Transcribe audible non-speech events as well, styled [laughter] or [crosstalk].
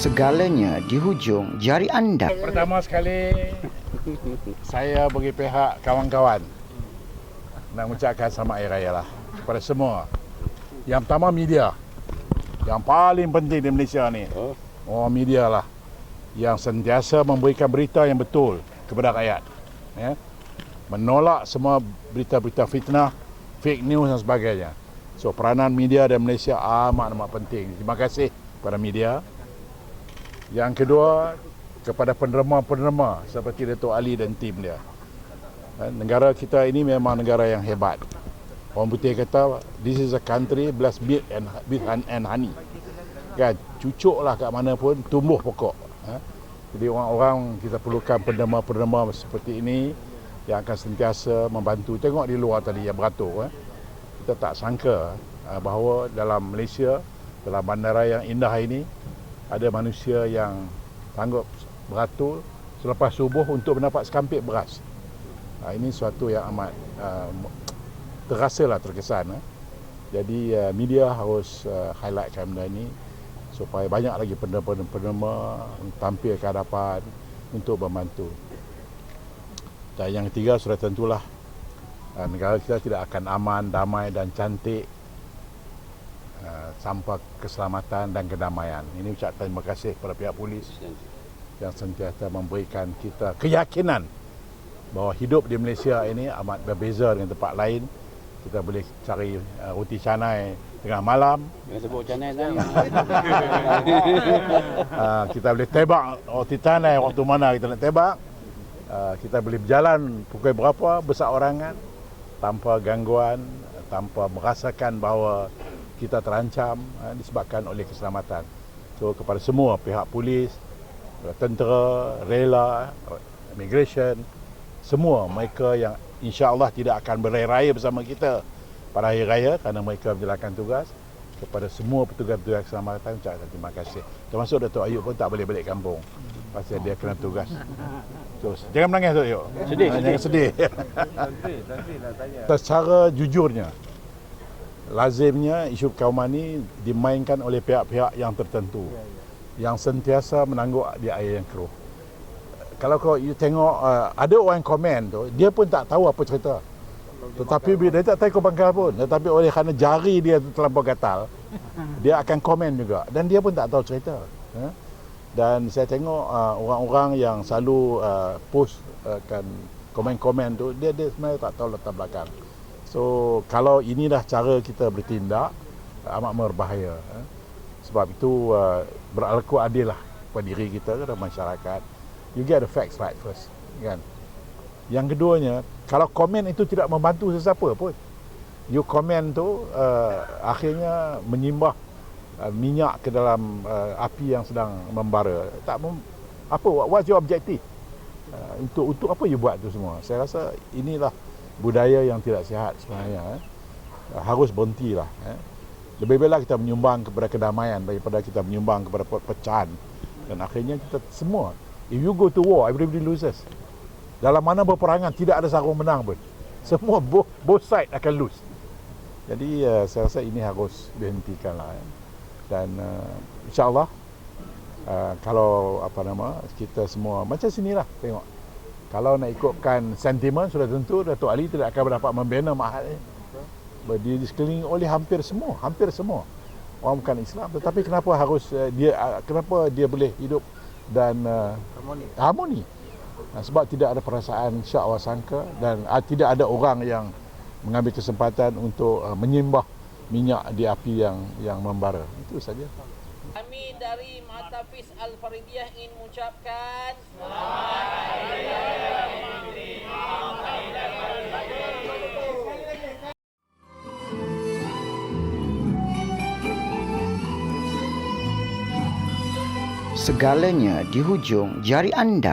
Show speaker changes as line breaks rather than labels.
Segalanya di hujung jari anda.
Pertama sekali saya bagi pihak kawan-kawan nak mengucapkan selamat hari raya lah kepada semua. Yang pertama media. Yang paling penting di Malaysia ni. Oh, media lah yang sentiasa memberikan berita yang betul kepada rakyat. Ya. Menolak semua berita-berita fitnah, fake news dan sebagainya. So peranan media di Malaysia amat amat penting. Terima kasih kepada media. Yang kedua kepada penerima-penerima seperti Datuk Ali dan tim dia. Eh, Negara kita ini memang negara yang hebat. Orang putih kata this is a country blessed with and with and, honey. Kan cucuklah kat mana pun tumbuh pokok. Eh. Jadi orang-orang kita perlukan penerima-penerima seperti ini yang akan sentiasa membantu. Tengok di luar tadi yang beratur. Eh. Kita tak sangka eh, bahawa dalam Malaysia dalam bandara yang indah ini ada manusia yang sanggup beratur selepas subuh untuk mendapat sekampit beras. Ha, ini suatu yang amat uh, terasa lah terkesan. Eh. Jadi uh, media harus uh, highlightkan benda ini supaya banyak lagi penerima-penerima tampil ke hadapan untuk membantu. Dan yang ketiga sudah tentulah uh, negara kita tidak akan aman, damai dan cantik uh, tanpa keselamatan dan kedamaian. Ini ucap terima kasih kepada pihak polis yang sentiasa memberikan kita keyakinan bahawa hidup di Malaysia ini amat berbeza dengan tempat lain. Kita boleh cari uh, roti canai tengah malam.
Jangan sebut canai tadi.
Uh, kita boleh tebak roti canai waktu mana kita nak tebak. Uh, kita boleh berjalan pukul berapa berseorangan tanpa gangguan, tanpa merasakan bahawa kita terancam uh, disebabkan oleh keselamatan. So kepada semua pihak polis, tentera, rela, immigration, semua mereka yang insya Allah tidak akan beraya-raya bersama kita pada hari raya kerana mereka menjalankan tugas kepada semua petugas-petugas keselamatan ucapkan terima kasih. Termasuk Datuk Ayub pun tak boleh balik kampung pasal dia kena tugas. So, jangan menangis Datuk Ayub.
Sedih,
Ah, Jangan sedih. Secara jujurnya, lazimnya isu kauman ini dimainkan oleh pihak-pihak yang tertentu yang sentiasa menangguk di air yang keruh. Kalau kau you tengok uh, ada orang komen tu, dia pun tak tahu apa cerita. Tetapi bila dia tak tahu kau bangkal pun, tetapi oleh kerana jari dia terlampau gatal, [laughs] dia akan komen juga dan dia pun tak tahu cerita. Ha? Dan saya tengok uh, orang-orang yang selalu uh, post uh, kan komen-komen tu, dia dia sebenarnya tak tahu latar belakang. So kalau inilah cara kita bertindak amat berbahaya. Ha? Sebab itu uh, berlaku adil lah kepada diri kita kepada masyarakat. You get the facts right first, kan? Yang keduanya, kalau komen itu tidak membantu sesiapa pun, you komen tu uh, akhirnya menyimbah uh, minyak ke dalam uh, api yang sedang membara. Tak mem, apa what's your objective? Uh, untuk untuk apa you buat tu semua? Saya rasa inilah budaya yang tidak sihat sebenarnya. Eh. Harus berhentilah. Eh. Lebih baiklah kita menyumbang kepada kedamaian daripada kita menyumbang kepada perpecahan. Dan akhirnya kita semua, if you go to war, everybody loses. Dalam mana berperangan, tidak ada seorang menang pun. Semua both, both side akan lose. Jadi uh, saya rasa ini harus dihentikan lah. Eh. Dan uh, insyaAllah, uh, kalau apa nama, kita semua, macam sinilah tengok. Kalau nak ikutkan sentimen, sudah tentu Datuk Ali tidak akan dapat membina mahat ini dia di oleh hampir semua, hampir semua orang bukan Islam. Tetapi kenapa harus uh, dia uh, kenapa dia boleh hidup dan uh, harmoni? harmoni? Uh, sebab tidak ada perasaan syak wa sangka dan uh, tidak ada orang yang mengambil kesempatan untuk uh, menyembah minyak di api yang yang membara. Itu saja.
Kami dari Matafis Al-Faridiyah ingin mengucapkan
Segalanya di hujung jari anda.